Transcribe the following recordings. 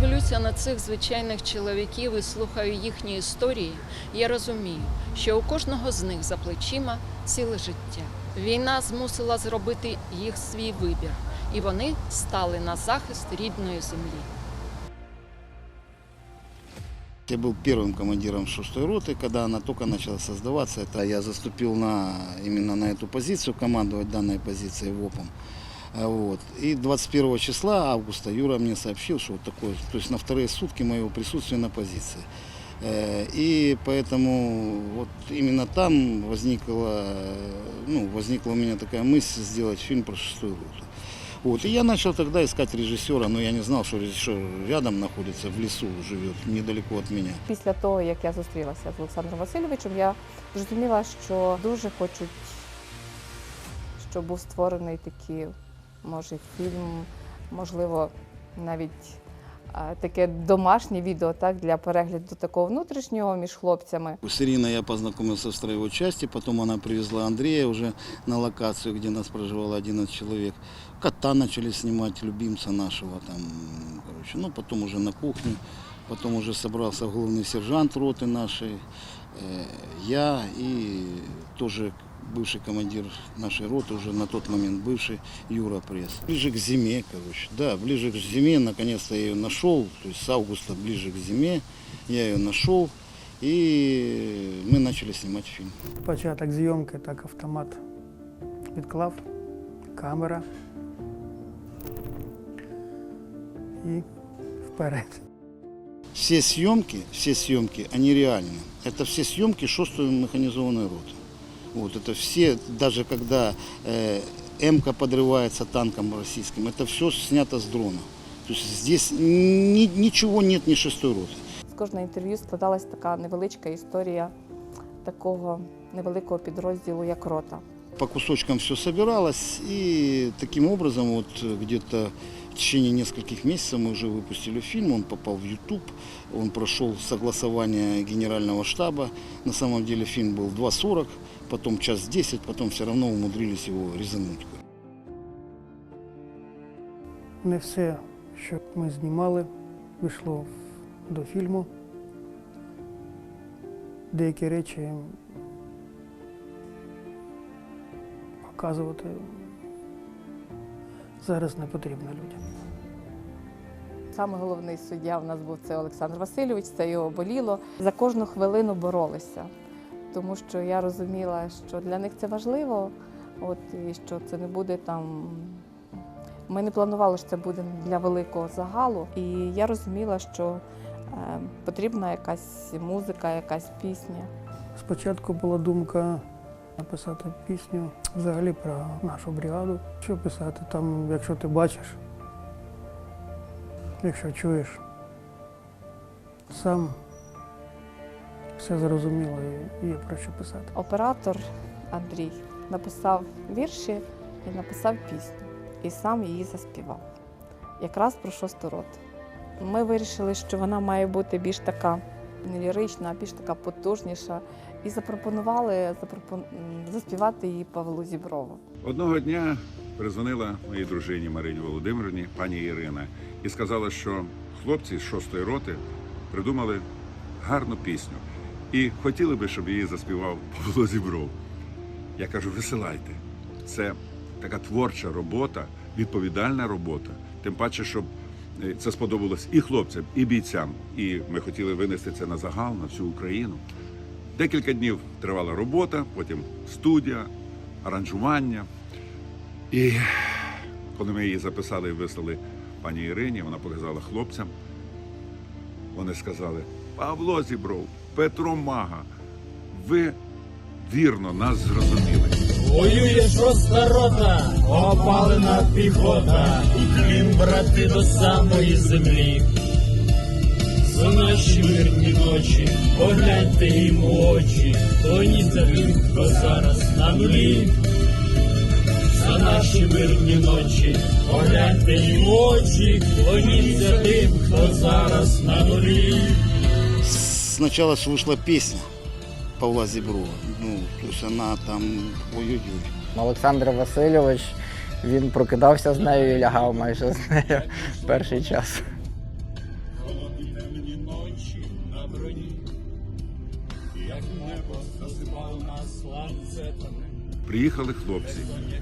дивлюся на цих звичайних чоловіків і слухаю їхні історії, я розумію, що у кожного з них за плечима ціле життя. Війна змусила зробити їх свій вибір, і вони стали на захист рідної землі. Я был первым командиром шестой роты, когда она только начала создаваться. Это я заступил на, именно на эту позицию, командовать данной позицией ВОПом. А Вот. И 21 числа августа Юра мне сообщил, что вот такое, то есть на вторые сутки моего присутствия на позиции. Э, И поэтому вот именно там возникла, э, ну, возникла у меня такая мысль сделать фильм про шестую роту. Вот. И я начал тогда искать режиссера, но я не знал, что режиссер рядом находится, в лесу живет, недалеко от меня. Після того, як я зустрілася з Олександром Васильовичем, я зрозуміла, що дуже хочуть, щоб був створений такий, може, фільм, можливо, навіть а, таке домашнє відео так, для перегляду такого внутрішнього між хлопцями. С Ириной я познакомился в строевой части, потом она привезла Андрея уже на локацию, где нас проживало 11 человек. Кота начали снимать, любимца нашего там, короче, ну потом уже на кухню, потом уже собрался главный сержант роты нашей, э, я и тоже бывший командир нашей роты, уже на тот момент бывший Юра Пресс. Ближе к зиме, короче, да, ближе к зиме, наконец-то я ее нашел, то есть с августа ближе к зиме я ее нашел, и мы начали снимать фильм. Початок зйомки, так автомат відклав, камера і вперед. Все съемки, все съемки, они реальны. Это все съемки 6 механизованной роты. Вот это все, даже когда э, МК подрывается танком российским, это все снято с дрона. То есть здесь ни- ничего нет ни шестой роты. З кожного інтерв'ю складалась така невеличка історія такого невеликого підрозділу, як рота. По кусочкам все собиралось, и таким образом вот э, где-то в течение нескольких месяцев мы уже выпустили фильм, он попал в YouTube, он прошел согласование генерального штаба. На самом деле фильм был 2.40, потом час 10, потом все равно умудрились его резануть. Не все, що ми знімали, вийшло до фільму. Деякі речі показувати зараз не потрібно людям. Саме головний суддя у нас був це Олександр Васильович, це його боліло. За кожну хвилину боролися, тому що я розуміла, що для них це важливо, от, і що це не буде там. Ми не планували, що це буде для великого загалу. І я розуміла, що е, потрібна якась музика, якась пісня. Спочатку була думка написати пісню взагалі про нашу бригаду. Що писати там, якщо ти бачиш, якщо чуєш, сам все зрозуміло і є про що писати. Оператор Андрій написав вірші і написав пісню, і сам її заспівав. Якраз про шосту роту. Ми вирішили, що вона має бути більш така не лірична, а більш така потужніша. І запропонували запропон... заспівати її Павлу Зіброву. Одного дня перезвонила моїй дружині Марині Володимирівні, пані Ірина, і сказала, що хлопці з шостої роти придумали гарну пісню і хотіли би, щоб її заспівав Павло Зібров. Я кажу, висилайте. Це така творча робота, відповідальна робота. Тим паче, щоб е, це сподобалось і хлопцям, і бійцям. І ми хотіли винести це на загал, на всю Україну. Декілька днів тривала робота, потім студія, аранжування. І коли ми її записали і вислали пані Ірині, вона показала хлопцям. Вони сказали: Павло Зібров, Петро Мага, ви вірно нас зрозуміли. Воює шоста рота, опалена піхота, і клін брати до самої землі. За наші мирні ночі, погляньте їм у очі, клоніться тим, хто зараз на нулі. За наші мирні ночі, погляньте їм у очі, клоніться тим, хто зараз на нулі сначала ж вышла песня Павла Зіброва. Ну, то есть вона там ой-ой-ой. Олександр Васильович, він прокидався з нею і лягав майже з нею перший час. Приїхали хлопці,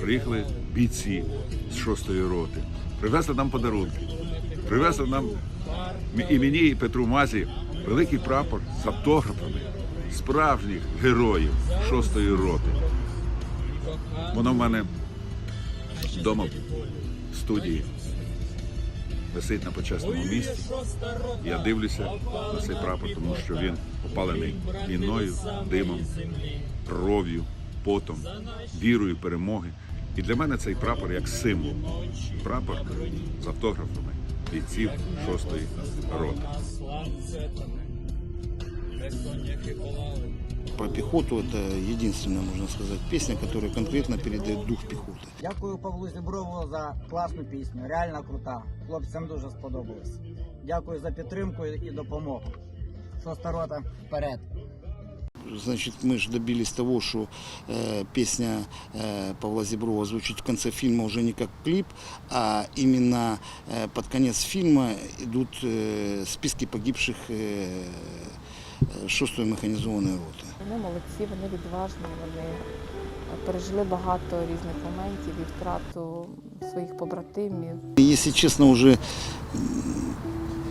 приїхали бійці з шостої роти, привезли нам подарунки, привезли нам і мені, і Петру Мазі великий прапор з автографами справжніх героїв шостої роти. Воно в мене вдома в студії висить на почесному місці. Я дивлюся на цей прапор, тому що він опалений війною, димом, кров'ю, потом, вірою перемоги. І для мене цей прапор як символ. Прапор з автографами бійців шостої роти. Про пехоту это единственная, можно сказать, песня, которая конкретно передает дух пехоты. Дякую Павлу Зіброву за класну пісню. Реально крута. Хлопцям дуже сподобалось. Дякую за підтримку і допомогу. Шоста рота вперед. Значит, мы же добились того, что э, песня э, Павла Зеброва звучит в конце фильма уже не как клип, а именно э, под конец фильма идут э, списки погибших э, э, шестой механизованной роты. Вони молодці, вони відважні, вони пережили багато різних моментів і втрату своїх побратимів. И, Если честно, уже м,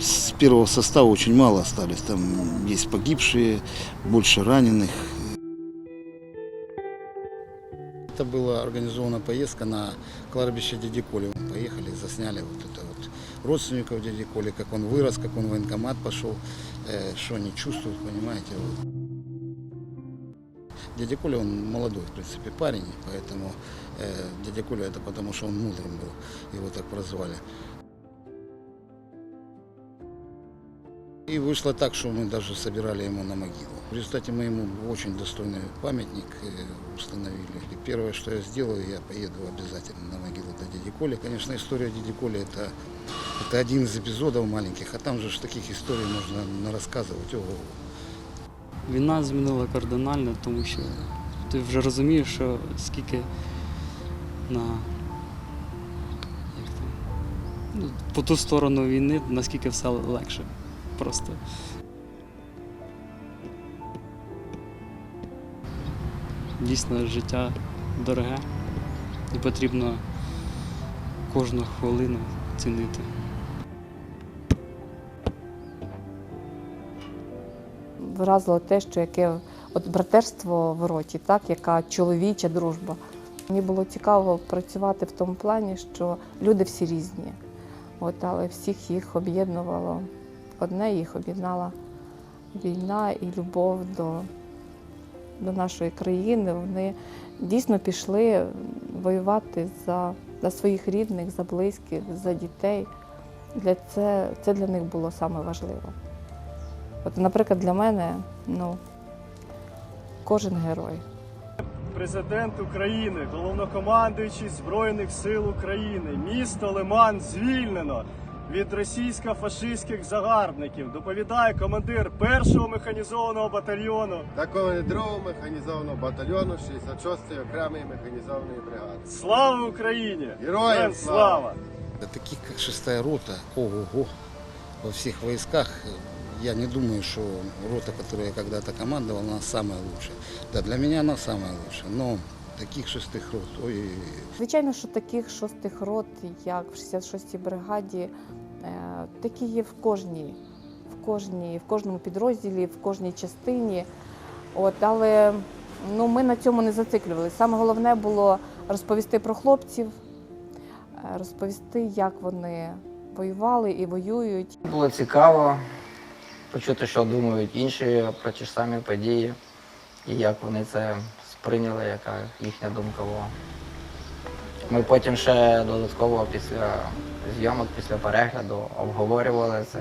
с первого состава очень мало остались. Там есть погибшие, больше раненых. Это была организована поездка на кладбище дяди Коли. Мы поехали, засняли вот это вот родственников дяди Коли, как он вырос, как он в военкомат пошел, э, Что они чувствуют, понимаете. Вот. Дядя Коля, он молодой, в принципе, парень, поэтому э, дядя Коля это потому, что он мудрым был, его так прозвали. И вышло так, что мы даже собирали ему на могилу. В результате мы ему очень достойный памятник э, установили. И первое, что я сделаю, я поеду обязательно на могилу до дяди Коли. Конечно, история дяди Коли это, это один из эпизодов маленьких, а там же ж таких историй можно рассказывать. Ого. Війна змінила кардинально, тому що ти вже розумієш, що скільки на як там, ну, по ту сторону війни, наскільки все легше. Просто. Дійсно, життя дороге і потрібно кожну хвилину цінити. Вразило те, що яке от братерство в роті, так, яка чоловіча дружба. Мені було цікаво працювати в тому плані, що люди всі різні, от, але всіх їх об'єднувало одне, їх об'єднала війна і любов до, до нашої країни. Вони дійсно пішли воювати за, за своїх рідних, за близьких, за дітей. Для це, це для них було саме. От, наприклад, для мене ну, кожен герой. Президент України, головнокомандуючий Збройних сил України, місто Лиман звільнено від російсько-фашистських загарбників. Доповідає командир першого механізованого батальйону. Такого другого механізованого батальйону 66-ї окремої механізованої бригади. Слава Україні! Героям слава! Таких, как шестая рота, ого-го, во всех войсках, я не думаю, что рота, которую я когда-то командовал, она самая лучшая. Да, для меня она самая лучшая, но таких шестых рот, ой, Звичайно, що таких шостих рот, як в 66-й бригаді, е, такі є в кожній, в кожній, в кожному підрозділі, в кожній частині. От, але ну, ми на цьому не зациклювалися. Саме головне було розповісти про хлопців, е, розповісти, як вони воювали і воюють. Було цікаво почути, що думають інші про ті ж самі події і як вони це сприйняли, яка їхня думка була. Ми потім ще додатково після зйомок, після перегляду обговорювали це,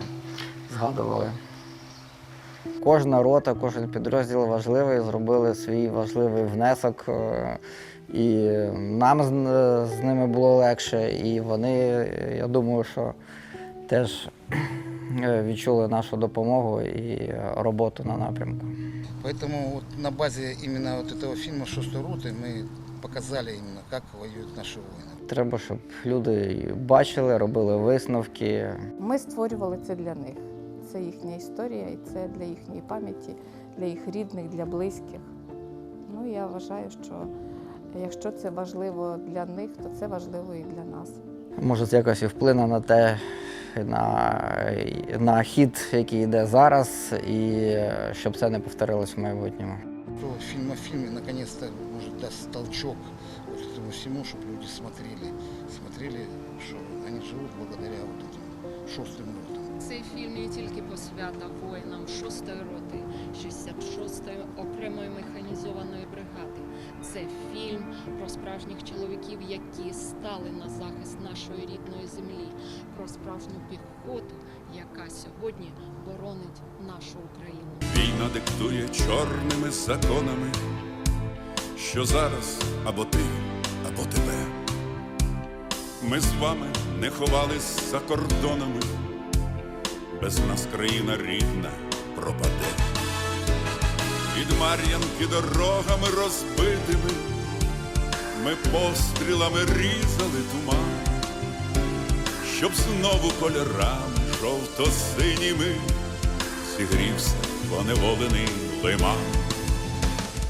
згадували. Кожна рота, кожен підрозділ важливий, зробили свій важливий внесок. е, І нам з, з ними було легше, і вони, я думаю, що теж е, відчули нашу допомогу і роботу на напрямку. Поэтому вот на базе именно вот этого фильма «Шестой роты» мы показали именно, как воюют наши воины. Треба, щоб люди бачили, робили висновки. Ми створювали це для них. Це їхня історія, і це для їхньої пам'яті, для їх рідних, для близьких. Ну Ну я вважаю, що якщо це важливо для них, то це важливо і для нас. Може, це якось і вплине на те, на, на хід, який йде зараз, і щоб це не повторилось в майбутньому. Что фильм о фильме наконец-то может даст толчок вот этому всему, чтобы люди смотрели, смотрели, что они живут благодаря вот этим шостым ротам. Цей фільм не тільки посвята воїнам 6-ї роти, 66-ї окремої механізованої бригади. Це фільм про справжніх чоловіків, які стали на захист нашої рідної землі, про справжню піхоту, яка сьогодні боронить нашу Україну. Війна диктує чорними законами, що зараз або ти, або тебе. Ми з вами не ховались за кордонами, без нас країна рідна пропаде. Від Мар'янки дорогами розбитими, ми пострілами різали туман, щоб знову кольорами жовто-синіми зігрівся поневолений лиман.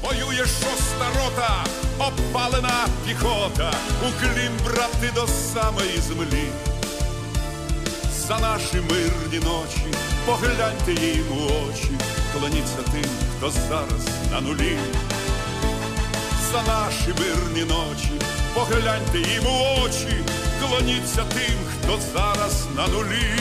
Воює шоста рота, обпалена піхота, уклін брати до самої землі. За наші мирні ночі, погляньте їм у очі, клоніться тим, хто зараз на нулі. За наші мирні ночі, погляньте їм у очі, клоніться тим, хто зараз на нулі.